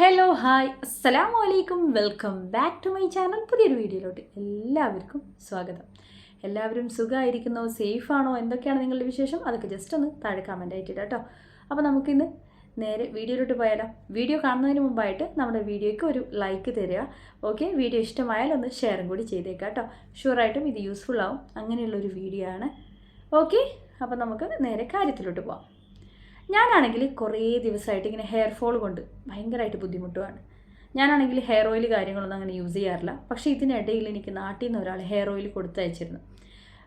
Hello hi അസ്സലാമു വലൈക്കും welcome back to my channel പുതിയൊരു വീഡിയോയിലോട്ട് എല്ലാവർക്കും സ്വാഗതം. എല്ലാവരും സുഖമായിരിക്കുന്നോ? സേഫ് ആണോ എന്തൊക്കെയാണ് നിങ്ങളുടെ വിശേഷം? അതൊക്കെ ജസ്റ്റ് ഒന്ന് താഴെ കമന്റ് ആയിട്ടില്ല കേട്ടോ അപ്പോൾ നമുക്കിന്ന് നേരെ വീഡിയോയിലോട്ട് പോയാലോ? വീഡിയോ കാണുന്നതിന് മുമ്പായിട്ട് നമ്മുടെ വീഡിയോയ്ക്ക് ഒരു ലൈക്ക് തരിക. ഓക്കെ വീഡിയോ ഇഷ്ടമായാൽ ഒന്ന് ഷെയറും കൂടി ചെയ്തേക്കാം കേട്ടോ ഷുവറായിട്ടും ഇത് യൂസ്ഫുൾ ആവും. അങ്ങനെയുള്ളൊരു വീഡിയോ ആണ്. ഓക്കെ അപ്പോൾ നമുക്ക് നേരെ കാര്യത്തിലോട്ട് പോവാം. ഞാനാണെങ്കിൽ കുറേ ദിവസമായിട്ട് ഇങ്ങനെ ഹെയർ ഫോൾ കൊണ്ട് ഭയങ്കരമായിട്ട് ബുദ്ധിമുട്ടുമാണ് ഞാനാണെങ്കിൽ ഹെയർ ഓയിൽ കാര്യങ്ങളൊന്നും അങ്ങനെ യൂസ് ചെയ്യാറില്ല. പക്ഷേ ഇതിനിടയിൽ എനിക്ക് നാട്ടിൽ നിന്ന് ഒരാൾ ഹെയർ ഓയിൽ കൊടുത്തയച്ചിരുന്നു.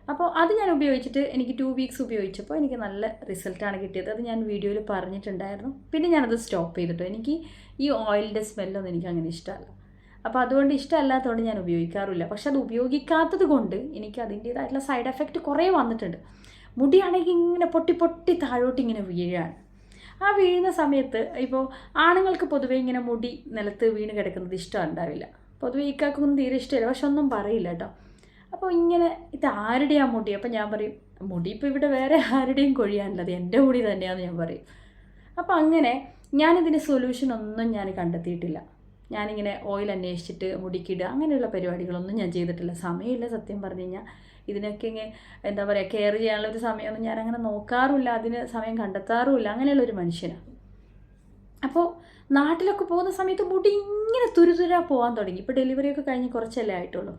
അപ്പോൾ അത് ഞാൻ ഉപയോഗിച്ചിട്ട് എനിക്ക് ടു വീക്സ് ഉപയോഗിച്ചപ്പോൾ എനിക്ക് നല്ല റിസൾട്ടാണ് കിട്ടിയത്. അത് ഞാൻ വീഡിയോയിൽ പറഞ്ഞിട്ടുണ്ടായിരുന്നു. പിന്നെ ഞാനത് സ്റ്റോപ്പ് ചെയ്തിട്ടു. എനിക്ക് ഈ ഓയിലിന്റെ സ്മെല്ലൊന്നും എനിക്ക് അങ്ങനെ ഇഷ്ടമല്ല. അപ്പോൾ അതുകൊണ്ട് ഇഷ്ടമല്ലാത്തതുകൊണ്ട് ഞാൻ ഉപയോഗിക്കാറില്ല പക്ഷെ അത് ഉപയോഗിക്കാത്തത് കൊണ്ട് എനിക്ക് അതിന്റേതായിട്ടുള്ള സൈഡ് എഫക്റ്റ് കുറേ വന്നിട്ടുണ്ട്. മുടിയാണെങ്കിൽ ഇങ്ങനെ പൊട്ടി പൊട്ടി താഴോട്ട് ഇങ്ങനെ വീഴാണ് ആ വീഴുന്ന സമയത്ത് ഇപ്പോൾ ആണുങ്ങൾക്ക് പൊതുവേ ഇങ്ങനെ മുടി നിലത്ത് വീണ് കിടക്കുന്നത് ഇഷ്ടം ഉണ്ടാവില്ല. പൊതുവേ ഇക്കാക്കൊന്നും തീരെ ഇഷ്ടമില്ല. പക്ഷെ ഒന്നും പറയില്ല കേട്ടോ. അപ്പോൾ ഇങ്ങനെ ഇത് ആരുടെയാ മുടി? അപ്പോൾ ഞാൻ പറയും മുടി ഇപ്പോൾ ഇവിടെ വേറെ ആരുടെയും കൊഴിയാനുള്ളത് എന്റെ മുടി തന്നെയാണെന്ന് ഞാൻ പറയും. അപ്പോൾ അങ്ങനെ ഞാനിതിന് സൊല്യൂഷൻ ഒന്നും ഞാൻ കണ്ടെത്തിയിട്ടില്ല. ഞാനിങ്ങനെ ഓയിൽ അന്വേഷിച്ചിട്ട് മുടിക്കിടുക അങ്ങനെയുള്ള പരിപാടികളൊന്നും ഞാൻ ചെയ്തിട്ടില്ല. സമയമില്ല സത്യം പറഞ്ഞു കഴിഞ്ഞാൽ ഇതിനൊക്കെ ഇങ്ങനെ എന്താ പറയുക കെയർ ചെയ്യാനുള്ള ഒരു സമയമൊന്നും ഞാൻ അങ്ങനെ നോക്കാറുമില്ല. അതിന് സമയം കണ്ടെത്താറുമില്ല. അങ്ങനെയുള്ള ഒരു മനുഷ്യനാണ് അപ്പോൾ നാട്ടിലൊക്കെ പോകുന്ന സമയത്ത് മുടി ഇങ്ങനെ തുരുതുരാ പോകാൻ തുടങ്ങി. ഇപ്പോൾ ഡെലിവറിയൊക്കെ കഴിഞ്ഞ് കുറച്ചല്ലേ ആയിട്ടുള്ളൂ.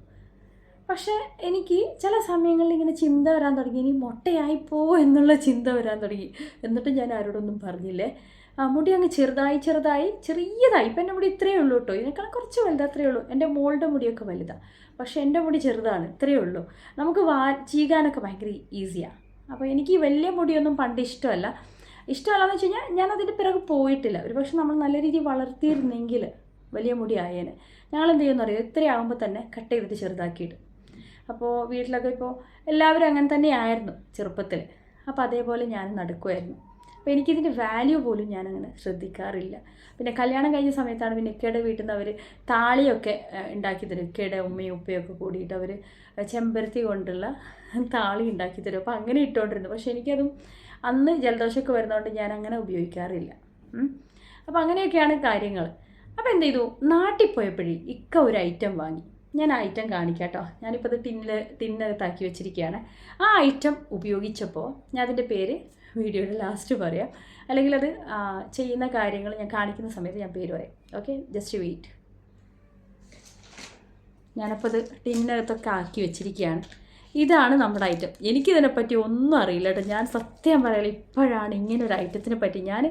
പക്ഷേ എനിക്ക് ചില സമയങ്ങളിൽ ഇങ്ങനെ ചിന്ത വരാൻ തുടങ്ങി. ഇനി മുട്ടയായിപ്പോ എന്നുള്ള ചിന്ത വരാൻ തുടങ്ങി. എന്നിട്ട് ഞാൻ ആരോടൊന്നും പറഞ്ഞില്ലേ? മുടി അങ്ങ് ചെറുതായി ചെറുതായി ചെറിയതായി. ഇപ്പം എന്റെ മുടി ഇത്രയേ ഉള്ളൂ കേട്ടോ. ഇതിനേക്കാൾ കുറച്ച് വലുത് അത്രയേ ഉള്ളൂ. എന്റെ മോളുടെ മുടിയൊക്കെ വലുതാണ് പക്ഷേ എന്റെ മുടി ചെറുതാണ് ഇത്രയേ ഉള്ളൂ. നമുക്ക് വാ ചീകാനൊക്കെ ഭയങ്കര ഈസിയാണ് അപ്പോൾ എനിക്ക് ഈ വലിയ മുടിയൊന്നും പണ്ട് ഇഷ്ടമല്ല. ഇഷ്ടമല്ലാന്ന് വെച്ച് കഴിഞ്ഞാൽ ഞാൻ അതിന്റെ പിറകെ പോയിട്ടില്ല. ഒരു പക്ഷെ നമ്മൾ നല്ല രീതിയിൽ വളർത്തിയിരുന്നെങ്കിൽ വലിയ മുടി ആയേനെ. ഞങ്ങൾ എന്ത് ചെയ്യുമെന്ന് അറിയോ? ഇത്രയാകുമ്പോൾ തന്നെ കട്ട് ചെയ്തിട്ട് ചെറുതാക്കിയിട്ട്. അപ്പോൾ വീട്ടിലൊക്കെ ഇപ്പോൾ എല്ലാവരും അങ്ങനെ തന്നെ ആയിരുന്നു ചെറുപ്പത്തിൽ. അപ്പോൾ അതേപോലെ ഞാൻ നടക്കുമായിരുന്നു. അപ്പോൾ എനിക്കിതിന്റെ വാല്യൂ പോലും ഞാനങ്ങനെ ശ്രദ്ധിക്കാറില്ല. പിന്നെ കല്യാണം കഴിഞ്ഞ സമയത്താണ് പിന്നെ ഇക്കയുടെ വീട്ടിൽ നിന്ന് അവർ താളിയൊക്കെ ഉണ്ടാക്കി തരും. ഇക്കയുടെ ഉമ്മയും ഉപ്പയൊക്കെ കൂടിയിട്ട് അവർ ചെമ്പരത്തി കൊണ്ടുള്ള താളി ഉണ്ടാക്കി തരും. അപ്പോൾ അങ്ങനെ ഇട്ടുകൊണ്ടിരുന്നു പക്ഷേ എനിക്കതും അന്ന് ജലദോഷമൊക്കെ വരുന്നതുകൊണ്ട് ഞാൻ അങ്ങനെ ഉപയോഗിക്കാറില്ല. അപ്പോൾ അങ്ങനെയൊക്കെയാണ് കാര്യങ്ങൾ അപ്പോൾ എന്ത് ചെയ്തു? നാട്ടിൽ പോയപ്പോഴേ ഇക്ക ഒരു ഐറ്റം വാങ്ങി. ഞാൻ ഐറ്റം കാണിക്കാം കേട്ടോ ഞാനിപ്പോൾ അത് ടിന്നിൽ ടിന്നകത്താക്കി വെച്ചിരിക്കുകയാണ് ആ ഐറ്റം ഉപയോഗിച്ചപ്പോൾ ഞാൻ അതിന്റെ പേര് വീഡിയോയുടെ ലാസ്റ്റ് പറയാം. അല്ലെങ്കിൽ അത് ചെയ്യുന്ന കാര്യങ്ങൾ ഞാൻ കാണിക്കുന്ന സമയത്ത് ഞാൻ പേര് പറയാം. ഓക്കെ ജസ്റ്റ് വെയിറ്റ് ഞാനപ്പോൾ അത് ടിന്നകത്തൊക്കെ ആക്കി വെച്ചിരിക്കുകയാണ്. ഇതാണ് നമ്മുടെ ഐറ്റം എനിക്കിതിനെപ്പറ്റി ഒന്നും അറിയില്ല കേട്ടോ. ഞാൻ സത്യം പറയാം ഇപ്പോഴാണ് ഇങ്ങനെ ഒരു ഐറ്റത്തിനെ പറ്റി. ഞാൻ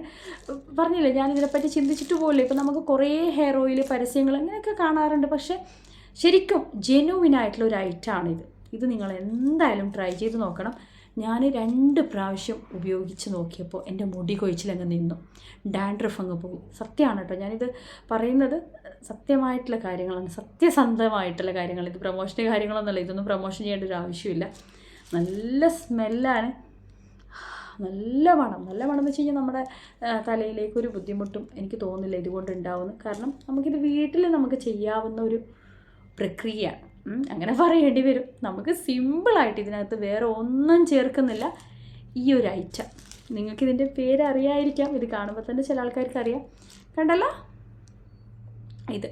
പറഞ്ഞില്ലേ ഞാൻ ഇതിനെപ്പറ്റി ചിന്തിച്ചിട്ട് പോലും ഇപ്പം നമുക്ക് കുറേ ഹെയർ ഓയിൽ പരസ്യങ്ങൾ അങ്ങനെയൊക്കെ കാണാറുണ്ട്. പക്ഷേ ശരിക്കും ജെനുവിനായിട്ടുള്ള ഒരു ഐറ്റമാണിത് ഇത് നിങ്ങൾ എന്തായാലും ട്രൈ ചെയ്ത് നോക്കണം. ഞാൻ രണ്ട് പ്രാവശ്യം ഉപയോഗിച്ച് നോക്കിയപ്പോൾ എന്റെ മുടി കൊഴിച്ചിലങ്ങ് നിന്നു. ഡാൻഡ്രഫ് അങ്ങ് പോകും സത്യമാണ് കേട്ടോ. ഞാനിത് പറയുന്നത് സത്യമായിട്ടുള്ള കാര്യങ്ങളാണ്. സത്യസന്ധമായിട്ടുള്ള കാര്യങ്ങൾ ഇത് പ്രൊമോഷന്റെ കാര്യങ്ങളൊന്നുമല്ല. ഇതൊന്നും പ്രൊമോഷൻ ചെയ്യേണ്ട ഒരു ആവശ്യമില്ല. നല്ല സ്മെല്ലാണ്. നല്ല മണം. നല്ല മണം എന്ന് വെച്ച് കഴിഞ്ഞാൽ നമ്മുടെ തലയിലേക്ക് ഒരു ബുദ്ധിമുട്ടും എനിക്ക് തോന്നുന്നില്ല ഇതുകൊണ്ട് ഉണ്ടാവുന്നു കാരണം നമുക്കിത് വീട്ടിൽ നമുക്ക് ചെയ്യാവുന്ന ഒരു പ്രക്രിയയാണ് അങ്ങനെ പറയേണ്ടി വരും. നമുക്ക് സിമ്പിളായിട്ട് ഇതിനകത്ത് വേറെ ഒന്നും ചേർക്കുന്നില്ല. ഈ ഒരു ഐറ്റം. നിങ്ങൾക്കിതിന്റെ പേര് അറിയായിരിക്കാം ഇത് കാണുമ്പോൾ തന്നെ ചില ആൾക്കാർക്ക് അറിയാം. കണ്ടല്ലോ? ഇത്.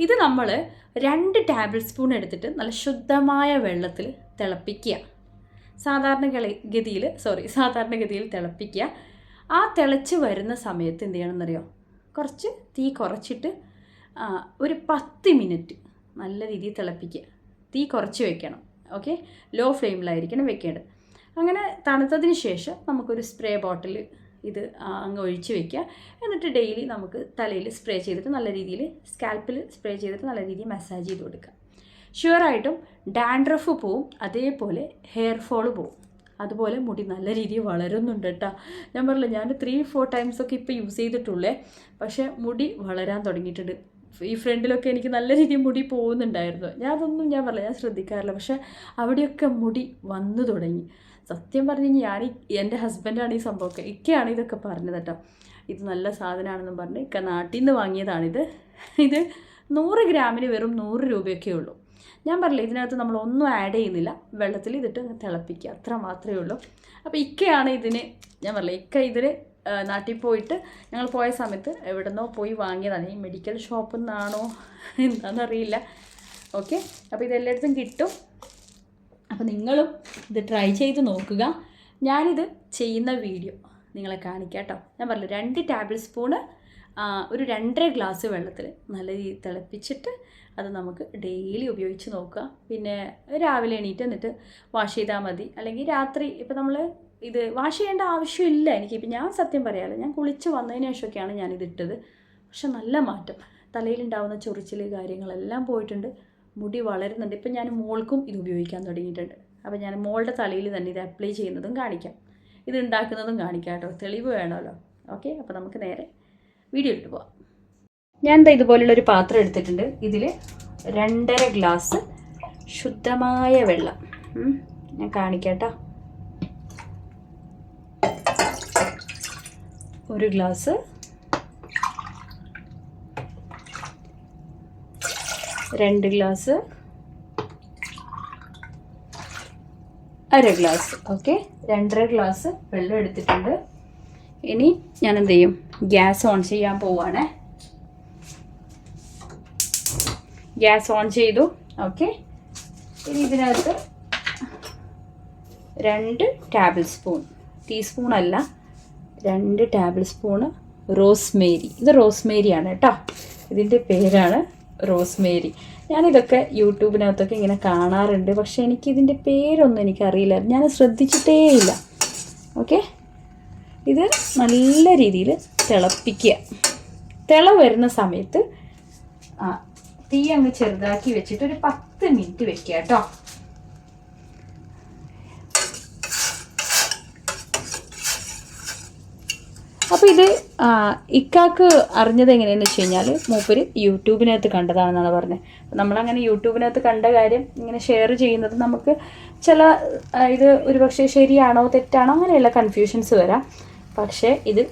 ഇത് നമ്മൾ രണ്ട് ടേബിൾ സ്പൂൺ എടുത്തിട്ട് നല്ല ശുദ്ധമായ വെള്ളത്തിൽ തിളപ്പിക്കുക. സാധാരണ ഗതിയിൽ സോറി സാധാരണഗതിയിൽ തിളപ്പിക്കുക. ആ തിളച്ച് വരുന്ന സമയത്ത് എന്ത് ചെയ്യണമെന്നറിയോ? കുറച്ച് തീ കുറച്ചിട്ട് ഒരു പത്ത് മിനിറ്റ് നല്ല രീതിയിൽ തിളപ്പിക്കുക. തീ കുറച്ച് വെക്കണം. ഓക്കെ ലോ ഫ്ലെയിമിലായിരിക്കണം വെക്കേണ്ടത്. അങ്ങനെ തണുത്തതിന് ശേഷം നമുക്കൊരു സ്പ്രേ ബോട്ടിൽ ഇത് അങ്ങ് ഒഴിച്ച് വെക്കുക. എന്നിട്ട് ഡെയിലി നമുക്ക് തലയിൽ സ്പ്രേ ചെയ്തിട്ട് നല്ല രീതിയിൽ സ്കാൽപ്പിൽ സ്പ്രേ ചെയ്തിട്ട് നല്ല രീതിയിൽ മസാജ് ചെയ്ത് കൊടുക്കുക. ഷുവറായിട്ടും ഡാൻഡ്രഫ് പോവും അതേപോലെ ഹെയർ ഫോൾ പോവും. അതുപോലെ മുടി നല്ല രീതിയിൽ വളരുന്നുണ്ട് കേട്ടോ. ഞാൻ പറഞ്ഞില്ല ഞാൻ ത്രീ ഫോർ ടൈംസ് ഒക്കെ ഇപ്പോൾ യൂസ് ചെയ്തിട്ടുള്ളേ. പക്ഷേ മുടി വളരാൻ തുടങ്ങിയിട്ടുണ്ട്. ഈ ഫ്രണ്ടിലൊക്കെ എനിക്ക് നല്ല രീതിയിൽ മുടി പോകുന്നുണ്ടായിരുന്നു. ഞാൻ അതൊന്നും ഞാൻ പറഞ്ഞില്ല ഞാൻ ശ്രദ്ധിക്കാറില്ല. പക്ഷേ അവിടെയൊക്കെ മുടി വന്നു തുടങ്ങി. സത്യം പറഞ്ഞു ഞാൻ എന്റെ ഹസ്ബൻഡാണ് ഈ സംഭവമൊക്കെ ഇക്കയാണ് ഇതൊക്കെ പറഞ്ഞത് കേട്ടോ. ഇത് നല്ല സാധനമാണെന്നും പറഞ്ഞ് ഇക്ക നാട്ടിൽ നിന്ന് വാങ്ങിയതാണിത്. ഇത് നൂറ് ഗ്രാമിന് വെറും നൂറ് രൂപയൊക്കെ ഉള്ളൂ. ഞാൻ പറഞ്ഞില്ല ഇതിനകത്ത് നമ്മൾ ഒന്നും ആഡ് ചെയ്യുന്നില്ല. വെള്ളത്തിൽ ഇതിട്ട് തിളപ്പിക്കുക അത്ര മാത്രമേ ഉള്ളൂ. അപ്പോൾ ഇക്കയാണ് ഇതിന് ഞാൻ പറയില്ല ഇക്ക ഇതിന് നാട്ടിൽ പോയിട്ട് ഞങ്ങൾ പോയ സമയത്ത് എവിടെന്നോ പോയി വാങ്ങിയതാണ്. ഈ മെഡിക്കൽ ഷോപ്പിൽ നിന്നാണോ എന്താണെന്നറിയില്ല ഓക്കെ അപ്പോൾ ഇതെല്ലായിടത്തും കിട്ടും. അപ്പോൾ നിങ്ങളും ഇത് ട്രൈ ചെയ്ത് നോക്കുക. ഞാനിത് ചെയ്യുന്ന വീഡിയോ നിങ്ങളെ കാണിക്കാം കേട്ടോ. ഞാൻ പറഞ്ഞു രണ്ട് ടേബിൾ സ്പൂണ് ഒരു രണ്ടര ഗ്ലാസ് വെള്ളത്തിൽ നല്ല രീതിയിൽ തിളപ്പിച്ചിട്ട് അത് നമുക്ക് ഡെയിലി ഉപയോഗിച്ച് നോക്കുക. പിന്നെ രാവിലെ എണീറ്റ് എന്നിട്ട് വാഷ് ചെയ്താൽ മതി. അല്ലെങ്കിൽ രാത്രി ഇപ്പോൾ നമ്മൾ ഇത് വാഷ് ചെയ്യേണ്ട ആവശ്യമില്ല എനിക്കിപ്പോൾ ഞാൻ സത്യം പറയാമല്ലോ ഞാൻ കുളിച്ച് വന്നതിന് ശേഷമൊക്കെയാണ് ഞാനിത് ഇട്ടത്. പക്ഷെ നല്ല മാറ്റം. തലയിലുണ്ടാവുന്ന ചൊറിച്ചിൽ കാര്യങ്ങളെല്ലാം പോയിട്ടുണ്ട്. മുടി വളരുന്നുണ്ട്. ഇപ്പം ഞാൻ മോൾക്കും ഇത് ഉപയോഗിക്കാൻ തുടങ്ങിയിട്ടുണ്ട്. അപ്പോൾ ഞാൻ മോളുടെ തലയിൽ തന്നെ ഇത് അപ്ലൈ ചെയ്യുന്നതും കാണിക്കാം. ഇത് ഉണ്ടാക്കുന്നതും കാണിക്കാം കേട്ടോ. തെളിവ് വേണമല്ലോ. ഓക്കെ അപ്പോൾ നമുക്ക് നേരെ വീഡിയോ ഇട്ട് പോവാം. ഞാൻ എന്താ ഇതുപോലുള്ളൊരു പാത്രം എടുത്തിട്ടുണ്ട്. ഇതിൽ രണ്ടര ഗ്ലാസ് ശുദ്ധമായ വെള്ളം. ഞാൻ കാണിക്കാം കേട്ടോ. ഒരു ഗ്ലാസ്. രണ്ട് ഗ്ലാസ്. അര ഗ്ലാസ്. ഓക്കെ. രണ്ടര ഗ്ലാസ് വെള്ളം എടുത്തിട്ടുണ്ട്. ഇനി ഞാൻ എന്ത് ചെയ്യും? ഗ്യാസ് ഓൺ ചെയ്യാൻ പോവാണേ. ഗ്യാസ് ഓൺ ചെയ്തു. ഓക്കെ. ഇനി ഇതിനകത്ത് രണ്ട് ടേബിൾ സ്പൂൺ. ടീസ്പൂൺ അല്ല. രണ്ട് ടേബിൾ സ്പൂണ് റോസ്മേരി ഇത് റോസ്മേരിയാണ് കേട്ടോ ഇതിന്റെ പേരാണ് റോസ്മേരി ഞാനിതൊക്കെ യൂട്യൂബിനകത്തൊക്കെ ഇങ്ങനെ കാണാറുണ്ട്. പക്ഷേ എനിക്ക് ഇതിന്റെ പേരൊന്നും എനിക്കറിയില്ല. ഞാൻ ശ്രദ്ധിച്ചിട്ടേയില്ല. ഓക്കെ? ഇത് നല്ല രീതിയിൽ തിളപ്പിക്കുക. തിള വരുന്ന സമയത്ത് തീ അങ്ങ് ചെറുതാക്കി വെച്ചിട്ട് ഒരു പത്ത് മിനിറ്റ് വെക്കുക കേട്ടോ അപ്പോൾ ഇത് ഇക്കാക്ക് അറിഞ്ഞത് എങ്ങനെയെന്ന് വെച്ച് കഴിഞ്ഞാൽ മൂപ്പര് യൂട്യൂബിനകത്ത് കണ്ടതാണെന്നാണ് പറഞ്ഞത്. നമ്മളങ്ങനെ യൂട്യൂബിനകത്ത് കണ്ട കാര്യം ഇങ്ങനെ ഷെയർ ചെയ്യുന്നത് നമുക്ക് ചില ഇത് ഒരുപക്ഷെ ശരിയാണോ തെറ്റാണോ അങ്ങനെയുള്ള കൺഫ്യൂഷൻസ് വരാം. പക്ഷേ ഇത്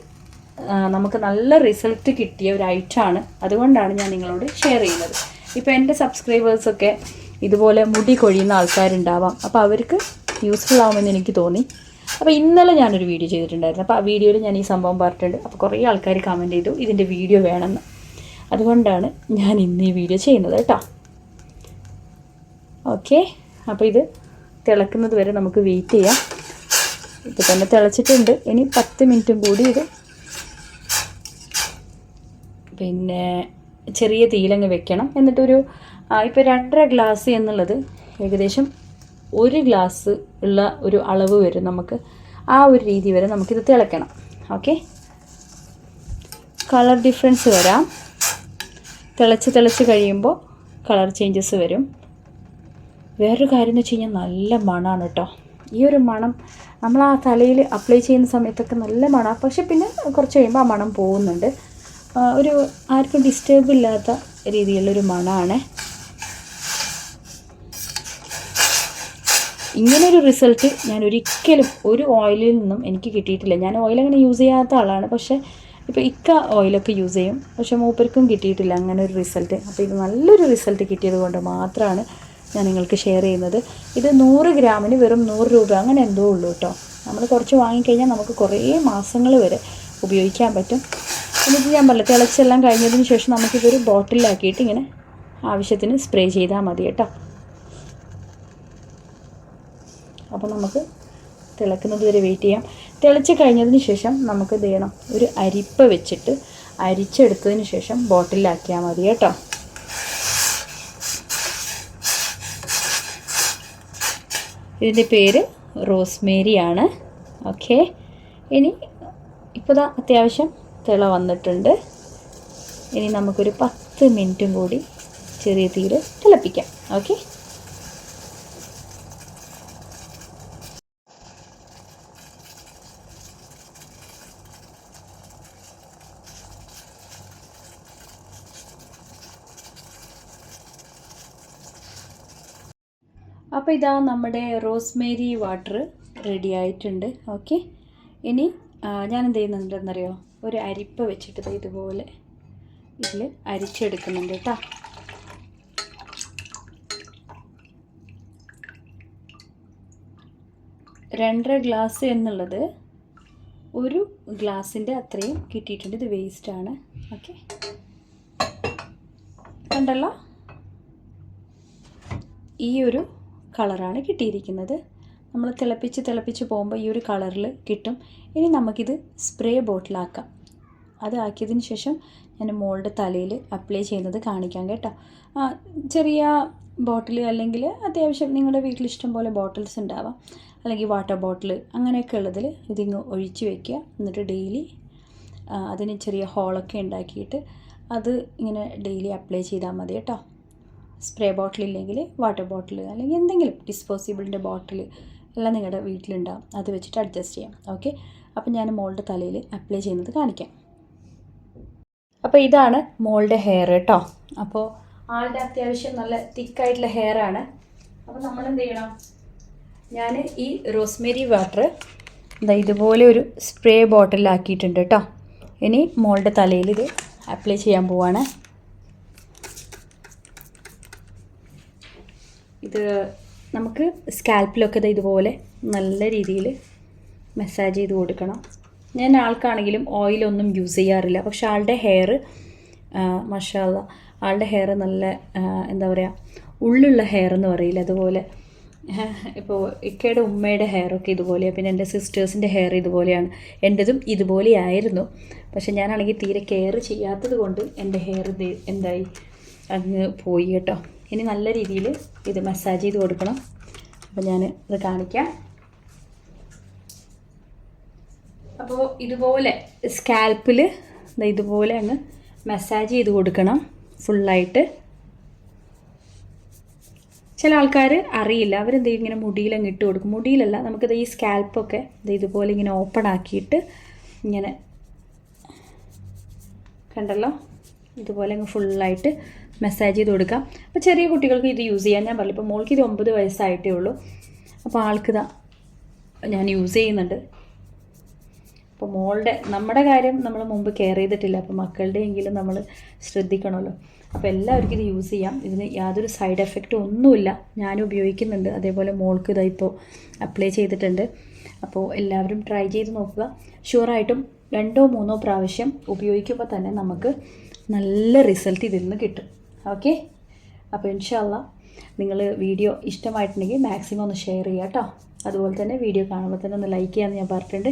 നമുക്ക് നല്ല റിസൾട്ട് കിട്ടിയ ഒരു ഐറ്റമാണ് അതുകൊണ്ടാണ് ഞാൻ നിങ്ങളോട് ഷെയർ ചെയ്യുന്നത്. ഇപ്പോൾ എന്റെ സബ്സ്ക്രൈബേഴ്സൊക്കെ ഇതുപോലെ മുടി കൊഴിയുന്ന ആൾക്കാരുണ്ടാവാം. അപ്പോൾ അവർക്ക് യൂസ്ഫുൾ ആവുമെന്ന് എനിക്ക് തോന്നി. അപ്പോൾ ഇന്നലെ ഞാനൊരു വീഡിയോ ചെയ്തിട്ടുണ്ടായിരുന്നു. അപ്പോൾ ആ വീഡിയോയിൽ ഞാൻ ഈ സംഭവം പറഞ്ഞിട്ടുണ്ട്. അപ്പോൾ കുറേ ആൾക്കാർ കമന്റ് ചെയ്തു ഇതിന്റെ വീഡിയോ വേണമെന്ന്. അതുകൊണ്ടാണ് ഞാൻ ഇന്ന് ഈ വീഡിയോ ചെയ്യുന്നത് കേട്ടോ. ഓക്കെ അപ്പോൾ ഇത് തിളക്കുന്നത് വരെ നമുക്ക് വെയിറ്റ് ചെയ്യാം. ഇപ്പോൾ തന്നെ തിളച്ചിട്ടുണ്ട്. ഇനി പത്ത് മിനിറ്റും കൂടി ഇത് പിന്നെ ചെറിയ തീയിലങ്ങ് വെക്കണം. എന്നിട്ടൊരു ഇപ്പോൾ രണ്ടര ഗ്ലാസ് എന്നുള്ളത് ഏകദേശം ഒരു ഗ്ലാസ് ഉള്ള ഒരു അളവ് വരെ നമുക്ക് ആ ഒരു രീതി വരെ നമുക്കിത് തിളയ്ക്കണം ഓക്കെ കളർ ഡിഫറൻസ് വരാം. തിളച്ച് തിളച്ച് കഴിയുമ്പോൾ കളർ ചേഞ്ചസ് വരും. വേറൊരു കാര്യം എന്ന് വെച്ച് കഴിഞ്ഞാൽ നല്ല മണമാണ് കേട്ടോ ഈ ഒരു മണം നമ്മൾ ആ തലയിൽ അപ്ലൈ ചെയ്യുന്ന സമയത്തൊക്കെ നല്ല മണമാണ് പക്ഷെ പിന്നെ കുറച്ച് കഴിയുമ്പോൾ ആ മണം പോകുന്നുണ്ട്. ഒരു ആർക്കും ഡിസ്റ്റേബ് ഇല്ലാത്ത രീതിയിലുള്ളൊരു മണമാണ് ഇങ്ങനൊരു റിസൾട്ട് ഞാൻ ഒരിക്കലും ഒരു ഓയിലിൽ നിന്നും എനിക്ക് കിട്ടിയിട്ടില്ല. ഞാൻ ഓയിൽ അങ്ങനെ യൂസ് ചെയ്യാത്ത ആളാണ്. പക്ഷേ ഇപ്പോൾ ഇക്ക ഓയിലൊക്കെ യൂസ് ചെയ്യും. പക്ഷേ മൂപ്പർക്കും കിട്ടിയിട്ടില്ല അങ്ങനെ ഒരു റിസൾട്ട് അപ്പോൾ ഇത് നല്ലൊരു റിസൾട്ട് കിട്ടിയത് കൊണ്ട് മാത്രമാണ് ഞാൻ നിങ്ങൾക്ക് ഷെയർ ചെയ്യുന്നത്. ഇത് നൂറ് ഗ്രാമിന് വെറും നൂറ് രൂപ അങ്ങനെ എന്തോ ഉള്ളൂ കേട്ടോ നമ്മൾ കുറച്ച് വാങ്ങിക്കഴിഞ്ഞാൽ നമുക്ക് കുറേ മാസങ്ങൾ വരെ ഉപയോഗിക്കാൻ പറ്റും. എന്നിട്ട് ഞാൻ പറഞ്ഞു തിളച്ചെല്ലാം കഴിഞ്ഞതിന് ശേഷം നമുക്കിതൊരു ബോട്ടിലാക്കിയിട്ട് ഇങ്ങനെ ആവശ്യത്തിന് സ്പ്രേ ചെയ്താൽ മതി കേട്ടോ. അപ്പോൾ നമുക്ക് തിളക്കുന്നത് വരെ വെയിറ്റ് ചെയ്യാം. തിളച്ച് കഴിഞ്ഞതിന് ശേഷം നമുക്ക് ഇത് ചെയ്യണം? ഒരു അരിപ്പ വെച്ചിട്ട് അരിച്ചെടുത്തതിന് ശേഷം ബോട്ടിലാക്കിയാൽ മതി കേട്ടോ. ഇതിന്റെ പേര് റോസ്മേരി ആണ് ഓക്കെ ഇനി ഇപ്പോൾ ദാ അത്യാവശ്യം തിള വന്നിട്ടുണ്ട്. ഇനി നമുക്കൊരു പത്ത് മിനിറ്റും കൂടി ചെറിയ തീയിൽ തിളപ്പിക്കാം. ഓക്കെ അപ്പോൾ ഇതാ നമ്മുടെ റോസ്മേരി വാട്ടർ റെഡി ആയിട്ടുണ്ട്. ഓക്കെ ഇനി ഞാൻ എന്ത് ചെയ്യുന്നുണ്ടെന്നറിയോ? ഒരു അരിപ്പ് വെച്ചിട്ട് ഇതുപോലെ ഇതിൽ അരിച്ചെടുക്കുന്നുണ്ട് കേട്ടോ. രണ്ടര ഗ്ലാസ് എന്നുള്ളത് ഒരു ഗ്ലാസിന്റെ അത്രയും കിട്ടിയിട്ടുണ്ട്. ഇത് വേസ്റ്റാണ് ഓക്കെ കണ്ടല്ലോ? ഈ ഒരു കളറാണ് കിട്ടിയിരിക്കുന്നത്. നമ്മൾ തിളപ്പിച്ച് തിളപ്പിച്ച് പോകുമ്പോൾ ഈ ഒരു കളറിൽ കിട്ടും. ഇനി നമുക്കിത് സ്പ്രേ ബോട്ടിലാക്കാം. അത് ആക്കിയതിന് ശേഷം ഞാൻ മോളുടെ തലയിൽ അപ്ലൈ ചെയ്യുന്നത് കാണിക്കാം കേട്ടോ. ചെറിയ ബോട്ടിൽ അല്ലെങ്കിൽ അത്യാവശ്യം നിങ്ങളുടെ വീട്ടിൽ ഇഷ്ടം പോലെ ബോട്ടിൽസ് ഉണ്ടാവാം. അല്ലെങ്കിൽ വാട്ടർ ബോട്ടിൽ അങ്ങനെയൊക്കെ ഉള്ളതിൽ ഇതിങ്ങ് ഒഴിച്ച് വെക്കുക. എന്നിട്ട് ഡെയിലി അതിന് ചെറിയ ഹോളൊക്കെ ഉണ്ടാക്കിയിട്ട് അത് ഇങ്ങനെ ഡെയിലി അപ്ലൈ ചെയ്താൽ മതി കേട്ടോ. സ്പ്രേ ബോട്ടിൽ ഇല്ലെങ്കിൽ വാട്ടർ ബോട്ടിൽ അല്ലെങ്കിൽ എന്തെങ്കിലും ഡിസ്പോസിബിളിന്റെ ബോട്ടിൽ എല്ലാം നിങ്ങളുടെ വീട്ടിലുണ്ടാവും. അത് വെച്ചിട്ട് അഡ്ജസ്റ്റ് ചെയ്യാം. ഓക്കെ? അപ്പം ഞാൻ മോളുടെ തലയിൽ അപ്ലൈ ചെയ്യുന്നത് കാണിക്കാം. അപ്പോൾ ഇതാണ് മോളുടെ ഹെയർ കേട്ടോ. അപ്പോൾ ആളുടെ അത്യാവശ്യം നല്ല തിക്കായിട്ടുള്ള ഹെയർ ആണ്. അപ്പോൾ നമ്മൾ എന്ത് ചെയ്യണം? ഞാൻ ഈ റോസ്മേരി വാട്ടർ എന്താ ഇതുപോലെ ഒരു സ്പ്രേ ബോട്ടിലാക്കിയിട്ടുണ്ട് കേട്ടോ. ഇനി മോളുടെ തലയിൽ ഇത് അപ്ലൈ ചെയ്യാൻ പോവാണ്. ഇത് നമുക്ക് സ്കാൽപ്പിലൊക്കെ ഇതുപോലെ നല്ല രീതിയിൽ മസാജ് ചെയ്ത് കൊടുക്കണം. ഞാൻ ആൾക്കാണെങ്കിലും ഓയിലൊന്നും യൂസ് ചെയ്യാറില്ല. പക്ഷെ ആളുടെ ഹെയർ മഷാല ആളുടെ ഹെയർ നല്ല എന്താ പറയുക ഉള്ളുള്ള ഹെയർ എന്ന് പറയില്ല അതുപോലെ. ഇപ്പോൾ ഇക്കയുടെ ഉമ്മയുടെ ഹെയറൊക്കെ ഇതുപോലെയാണ് പിന്നെ എന്റെ സിസ്റ്റേഴ്സിന്റെ ഹെയർ ഇതുപോലെയാണ്. എന്റെതും ഇതുപോലെയായിരുന്നു. പക്ഷെ ഞാനാണെങ്കിൽ തീരെ കെയർ ചെയ്യാത്തത് കൊണ്ട് എന്റെ ഹെയർ എന്തായി? അങ്ങ് പോയി കേട്ടോ. ഇനി നല്ല രീതിയിൽ ഇത് മസാജ് ചെയ്ത് കൊടുക്കണം. അപ്പോൾ ഞാൻ ഇത് കാണിക്കാം. അപ്പോൾ ഇതുപോലെ സ്കാൽപ്പിൽ ഇതുപോലെ അങ്ങ് മസാജ് ചെയ്ത് കൊടുക്കണം ഫുള്ളായിട്ട് ചില ആൾക്കാർ അറിയില്ല. അവരെന്ത് ഇങ്ങനെ മുടിയിലങ്ങ് ഇട്ട് കൊടുക്കും. മുടിയിലല്ല നമുക്കിത് ഈ സ്കാൽപ്പൊക്കെ ഇത് ഇതുപോലെ ഇങ്ങനെ ഓപ്പൺ ആക്കിയിട്ട് ഇങ്ങനെ കണ്ടല്ലോ? ഇതുപോലെ അങ്ങ് ഫുള്ളായിട്ട് മസാജ് ചെയ്ത് കൊടുക്കാം. അപ്പോൾ ചെറിയ കുട്ടികൾക്ക് ഇത് യൂസ് ചെയ്യാൻ ഞാൻ പറഞ്ഞു ഇപ്പോൾ മോൾക്ക് ഇത് ഒമ്പത് വയസ്സായിട്ടേ ഉള്ളൂ. അപ്പോൾ ആൾക്ക് ആൾക്കിതാ ഞാൻ യൂസ് ചെയ്യുന്നുണ്ട്. അപ്പോൾ മോളുടെ നമ്മുടെ കാര്യം നമ്മൾ മുമ്പ് കെയർ ചെയ്തിട്ടില്ല. അപ്പോൾ മക്കളുടെയെങ്കിലും നമ്മൾ ശ്രദ്ധിക്കണമല്ലോ. അപ്പോൾ എല്ലാവർക്കും ഇത് യൂസ് ചെയ്യാം. ഇതിന് യാതൊരു സൈഡ് എഫക്റ്റും ഒന്നുമില്ല. ഞാനും ഉപയോഗിക്കുന്നുണ്ട്. അതേപോലെ മോൾക്ക് ഇതാ ഇപ്പോൾ അപ്ലൈ ചെയ്തിട്ടുണ്ട്. അപ്പോൾ എല്ലാവരും ട്രൈ ചെയ്ത് നോക്കുക. ഷുവറായിട്ടും രണ്ടോ മൂന്നോ പ്രാവശ്യം ഉപയോഗിക്കുമ്പോൾ തന്നെ നമുക്ക് നല്ല റിസൾട്ട് ഇതിൽ നിന്ന് കിട്ടും. ഓക്കെ അപ്പോൾ ഇൻഷാല്ല നിങ്ങൾ വീഡിയോ ഇഷ്ടമായിട്ടുണ്ടെങ്കിൽ മാക്സിമം ഒന്ന് ഷെയർ ചെയ്യുക കേട്ടോ അതുപോലെ തന്നെ വീഡിയോ കാണുമ്പോൾ തന്നെ ഒന്ന് ലൈക്ക് ചെയ്യാമെന്ന് ഞാൻ പറഞ്ഞിട്ടുണ്ട്.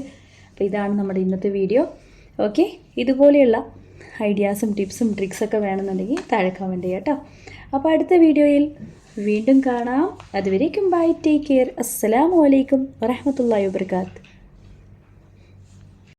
അപ്പോൾ ഇതാണ് നമ്മുടെ ഇന്നത്തെ വീഡിയോ. ഓക്കെ ഇതുപോലെയുള്ള ഐഡിയാസും ടിപ്സും ട്രിക്സൊക്കെ വേണമെന്നുണ്ടെങ്കിൽ താഴെ കമന്റ് ചെയ്യാം കേട്ടോ അപ്പോൾ അടുത്ത വീഡിയോയിൽ വീണ്ടും കാണാം. അതുവരേക്കും ബൈ ടേക്ക് കെയർ അസ്സലാമു അലൈക്കും വറഹമത്തല്ലാ വാബർക്കാത്ത്